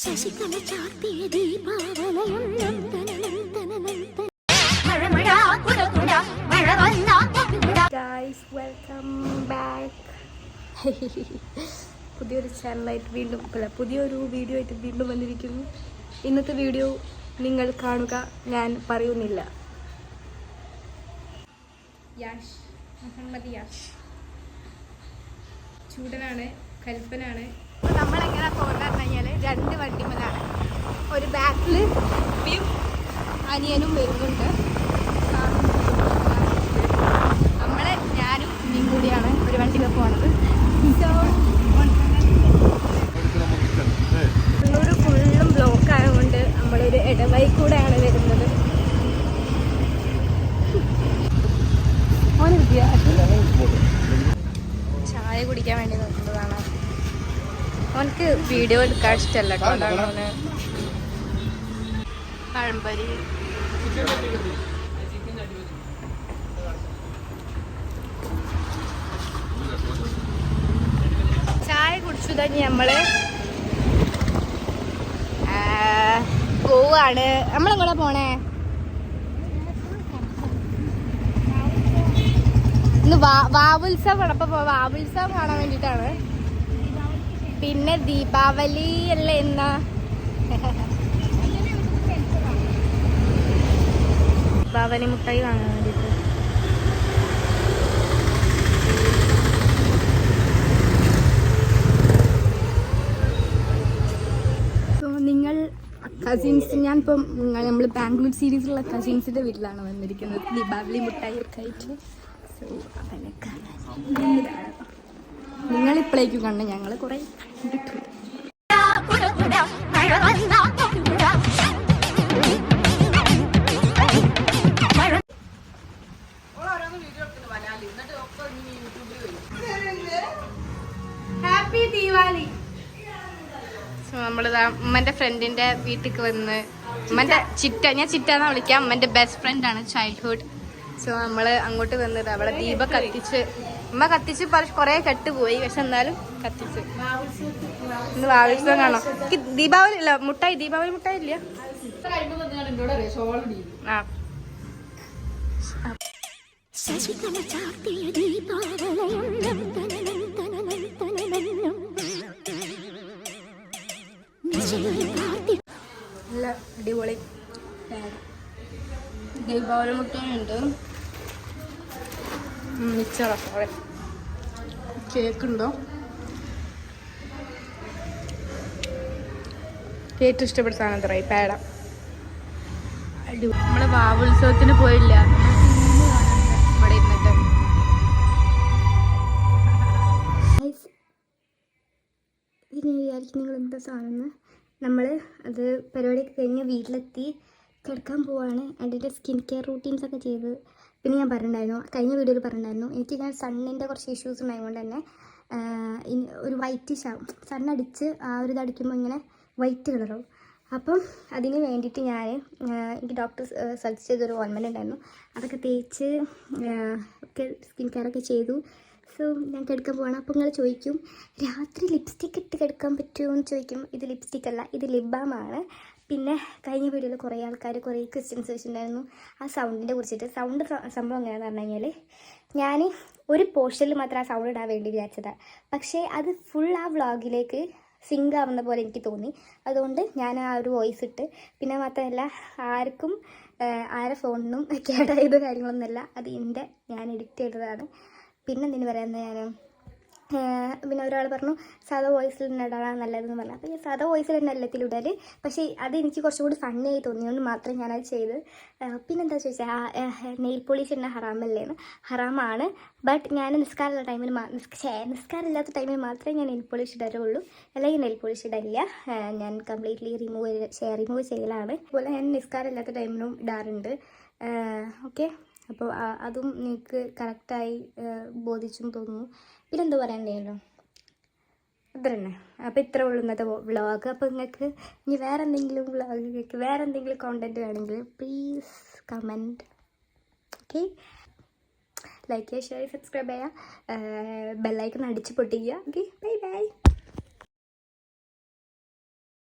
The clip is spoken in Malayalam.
ശശികല ചാർത്തിയ ദീപാവലയം മഴ മഴ കുട കുട മഴ വന്നാ ഗായ്സ് വെൽക്കം ബാക്ക് പുതിയൊരു ചാനലായിട്ട് വീണ്ടും അല്ല പുതിയൊരു വീഡിയോ ആയിട്ട് വീണ്ടും വന്നിരിക്കുന്നു. ഇന്നത്തെ വീഡിയോ നിങ്ങൾ കാണുക ഞാൻ പറയുന്നില്ല. യാഷ് മുഹമ്മദ് യാഷ്. ചൂടനാണ് കൽപ്പനാണ്. നമ്മളെങ്ങനെ പോകുന്നത് കഴിഞ്ഞാൽ രണ്ട് വണ്ടിമലാണ് ഒരു ബാക്കിൽ ഉപ്പിയും അനിയനും വരുന്നുണ്ട്. നമ്മളെ ഞാനും ഇനിയും കൂടിയാണ് ഒരു വണ്ടിയിൽ പോണത്. കണ്ണൂർ ഫുള്ളും ബ്ലോക്ക് ആയതുകൊണ്ട് നമ്മളൊരു ഇടവഴി കൂടെയാണ് വരുന്നത്. ചായ കുടിക്കാൻ വേണ്ടി നോക്കുന്നതാണ്. അവനക്ക് വീഡിയോ എടുക്കാൻ ഇഷ്ടമല്ല കേട്ടോ. അതാണ് അവന് പഴംപൊരി. ചായ കുടിച്ചു തന്നെ നമ്മൾ. പോവാണ്. നമ്മളെങ്ങോട്ടാ പോണേ? ഇന്ന് വാ- വാവുത്സവമാണ്. അപ്പൊ വാവുത്സവം കാണാൻ വേണ്ടിട്ടാണ് പിന്നെ ദീപാവലി അല്ലേ എന്നാ ദീപാവലി മുട്ടായി വാങ്ങാൻ വേണ്ടിട്ട്. സോ നിങ്ങൾ കസിൻസ് ഞാനിപ്പം നമ്മൾ ബാംഗ്ലൂർ സീരീസിലുള്ള കസിൻസിന്റെ വീട്ടിലാണ് വന്നിരിക്കുന്നത്. ദീപാവലി മുട്ടായി ഒക്കെ ആയിട്ട്. സോ അവനെ കാണാൻ വന്നതാണ്. നിങ്ങളിപ്പോഴേക്കും കണ്ട് ഞങ്ങൾ കുറേ കണ്ടിട്ടുണ്ട് ഹാപ്പി ദീപാവലി സോ നമ്മളിതാ ഉമ്മന്റെ ഫ്രണ്ടിന്റെ വീട്ടിലേക്ക് വന്ന് ഉമ്മന്റെ ചിറ്റ ഞാൻ ചിറ്റ എന്നാ വിളിക്കാം ഉമ്മന്റെ ബെസ്റ്റ് ഫ്രണ്ട് ആണ് ചൈൽഡ്ഹുഡ് സോ നമ്മൾ അങ്ങോട്ട് വന്നത് അവളെ ദീപ കത്തിച്ച് ഉമ്മ കത്തിച്ച് കുറെ കെട്ടുപോയി. പക്ഷെ എന്നാലും കത്തിച്ച്. ഇന്ന് വാവിത്സവം കാണോ ദീപാവലി ഇല്ല മുട്ടായി ദീപാവലി മുട്ടായി ഇല്ല. ആ. ശശികല ചാർത്തിയ ദീപാവലയം നല്ല അടിപൊളി. ദീപാവലി മുട്ടയുണ്ട് മിച്ചറ. സോറി കേക്ക് ഉണ്ടോ ഏറ്റവും ഇഷ്ടപ്പെട്ട സാധനം തറ പേട. അടിപൊളി. നമ്മൾ വാവുത്സവത്തിന് പോയില്ല. ഇവിടെ ഇരുന്നിട്ട്. പിന്നെ വിചാരിക്കും നിങ്ങൾ എന്താ സാധനം നമ്മൾ അത് പരിപാടിയൊക്കെ കഴിഞ്ഞ് വീട്ടിലെത്തി. കിടക്കാൻ പോവാണ്. അതിന്റെ സ്കിൻ കെയർ റൂട്ടീൻസ് ഒക്കെ ചെയ്ത് പിന്നെ ഞാൻ പറഞ്ഞിട്ടുണ്ടായിരുന്നു കഴിഞ്ഞ വീഡിയോയിൽ പറഞ്ഞിട്ടുണ്ടായിരുന്നു എനിക്ക് ഞാൻ സണ്ണിന്റെ കുറച്ച് ഇഷ്യൂസ് ഉണ്ടായതുകൊണ്ട് തന്നെ ഒരു വൈറ്റിഷ് ആവും സണ്ണടിച്ച് ആ ഒരു ഇതടിക്കുമ്പോൾ ഇങ്ങനെ വൈറ്റ് കളറാവും അപ്പം അതിന് വേണ്ടിയിട്ട് ഞാൻ എനിക്ക് ഡോക്ടർ സജസ്റ്റ് ചെയ്തൊരു ഓയിൻമെന്റ് ഉണ്ടായിരുന്നു. അതൊക്കെ തേച്ച് ഒക്കെ സ്കിൻ കെയറൊക്കെ ചെയ്തു. സോ ഞാൻ കിടക്കാൻ പോവാണ്. അപ്പോൾ നിങ്ങൾ ചോദിക്കും രാത്രി ലിപ്സ്റ്റിക്ക് ഇട്ട് കിടക്കാൻ പറ്റുമോ എന്ന് ചോദിക്കും. ഇത് ലിപ്സ്റ്റിക് അല്ല ഇത് ലിബാമാണ് പിന്നെ കഴിഞ്ഞ വീഡിയോയിൽ കുറേ ആൾക്കാർ കുറേ ക്വസ്റ്റ്യൻസ് വെച്ചിട്ടുണ്ടായിരുന്നു. ആ സൗണ്ടിനെ കുറിച്ചിട്ട്. സൗണ്ട് സംഭവം എങ്ങനെയാണെന്ന് പറഞ്ഞു കഴിഞ്ഞാൽ ഞാൻ ഒരു പോർഷനിൽ മാത്രം ആ സൗണ്ട് ഇടാൻ വേണ്ടി വിചാരിച്ചതാണ് പക്ഷേ അത് ഫുൾ ആ വ്ളോഗിലേക്ക് സിങ്ക് ആവുന്ന പോലെ എനിക്ക് തോന്നി. അതുകൊണ്ട് ഞാൻ ആ ഒരു വോയിസ് ഇട്ട് പിന്നെ മാത്രമല്ല ആർക്കും ആരെ ഫോണിനും കേടായത് കാര്യങ്ങളൊന്നുമല്ല. അത് എന്റെ ഞാൻ എഡിറ്റ് ചെയ്തതാണ്. പിന്നെ എന്തിനു പറയുന്നത് ഞാൻ പിന്നെ ഒരാൾ പറഞ്ഞു സാധാ വോയിസിൽ തന്നെ ഇടാനാണ് നല്ലതെന്ന് പറഞ്ഞു. അപ്പോൾ ഞാൻ സാധാ വോയിസിൽ തന്നെ എല്ലാത്തിൽ ഇടൽ പക്ഷേ അത് എനിക്ക് കുറച്ചും കൂടി ഫണ്ണി ആയി തോന്നിയതുകൊണ്ട് മാത്രം ഞാനത് ചെയ്ത്. പിന്നെന്താ ചോദിച്ചാൽ നെയിൽ പോളിഷ് തന്നെ ഹറാമല്ലേന്ന് ഹറാമാണ് ബട്ട് ഞാൻ നിസ്കാരമുള്ള ടൈമിൽ നിസ്കാരമില്ലാത്ത ടൈമിൽ മാത്രമേ ഞാൻ നെയിൽ പോളിഷ് ഇടാറുള്ളൂ. അല്ലെങ്കിൽ നെയിൽ പോളിഷ് ഇടില്ല ഞാൻ കംപ്ലീറ്റ്ലി റിമൂവ് റിമൂവ് ചെയ്യലാണ്. അതുപോലെ ഞാൻ നിസ്കാരമില്ലാത്ത ടൈമിലും ഇടാറുണ്ട്. ഓക്കെ അപ്പോൾ അതും നിങ്ങൾക്ക് കറക്റ്റായി ബോധിച്ചും തോന്നുന്നു. പിന്നെ പറയണ്ടല്ലോ അത്ര തന്നെ അപ്പോൾ ഇത്ര ഉള്ളൂ ഇന്നത്തെ വ്ളോഗ്. അപ്പോൾ നിങ്ങൾക്ക് ഇനി വേറെ എന്തെങ്കിലും വ്ളോഗ് വേറെ എന്തെങ്കിലും കോണ്ടന്റ് വേണമെങ്കിൽ പ്ലീസ് കമന്റ് ഓക്കെ ലൈക്ക് ചെയ്യുക ഷെയർ സബ്സ്ക്രൈബ് ചെയ്യുക. ബെല്ലൈക്കൺ അടിച്ച് പൊട്ടിക്കുക. Okay bye bye